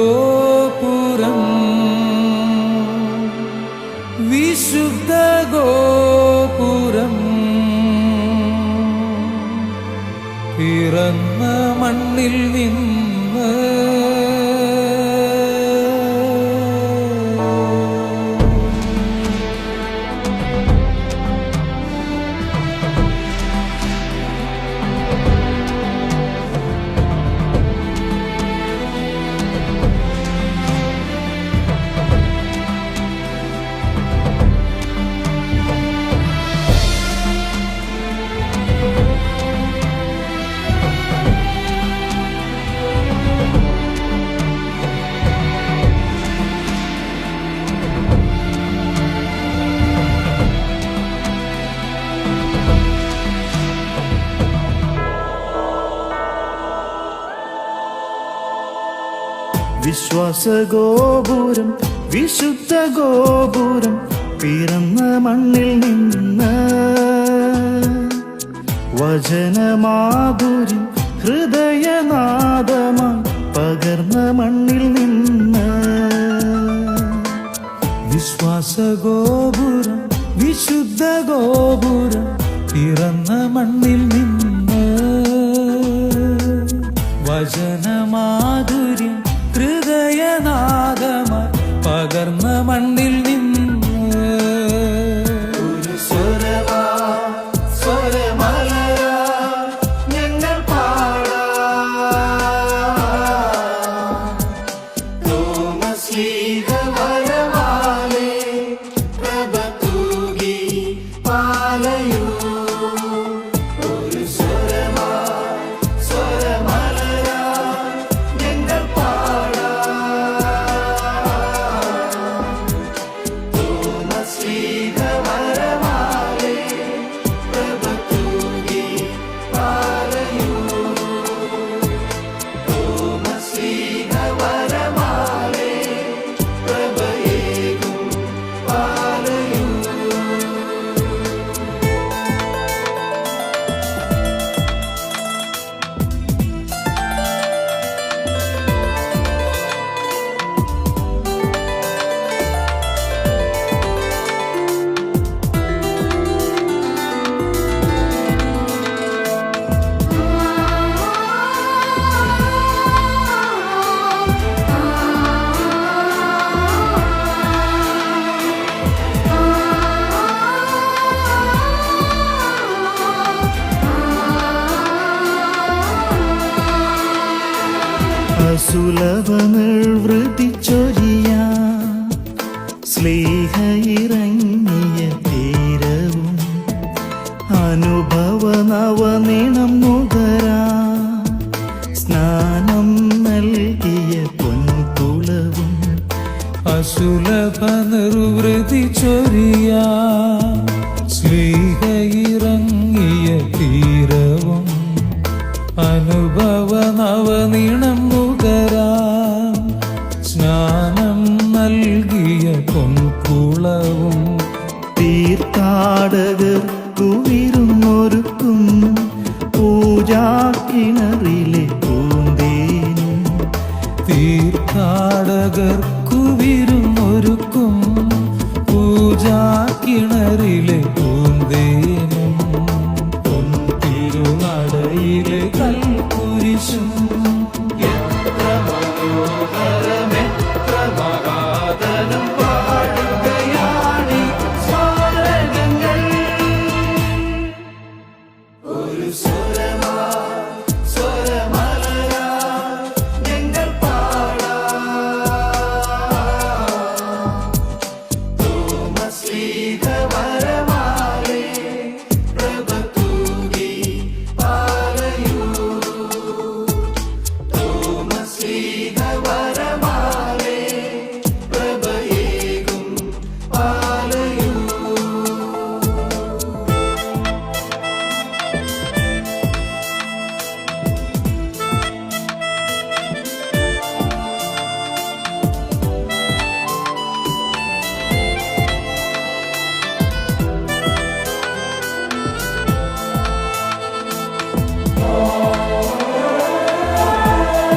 വിശ്വാസഗോപുരം വിശുദ്ധ ഗോപുരം പിറന്ന മണ്ണിൽ നിന്ന് വിശ്വാസഗോപുരം വിശുദ്ധ ഗോപുരം പിറന്ന മണ്ണിൽ നിന്ന്. വചനമാധുര്യം ഹൃദയനാദമായി പകർന്ന മണ്ണിൽ നിന്ന്. വിശ്വാസ ഗോപുരം വിശുദ്ധ ഗോപുരം പിറന്ന മണ്ണിൽ നിന്ന് അസുലഭ നിർവൃത്തിച്ചൊരിയ സ്നേഹ ഇറങ്ങിയ തീരവും അനുഭവ നവനിണം നുകരാ സ്നാനം നൽകിയ പൊൻകുളവും അസുലഭ നിർവൃതിച്ചൊരിയ സ്ലീഹ ഇറങ്ങിയ തീരവും പൊൻകുളവും തീർത്ഥാടകർ കുവിരുന്നൊരുക്കും പൂജാക്കിണറിലെ പൂന്തേനും തീർത്ഥാടകർക്കു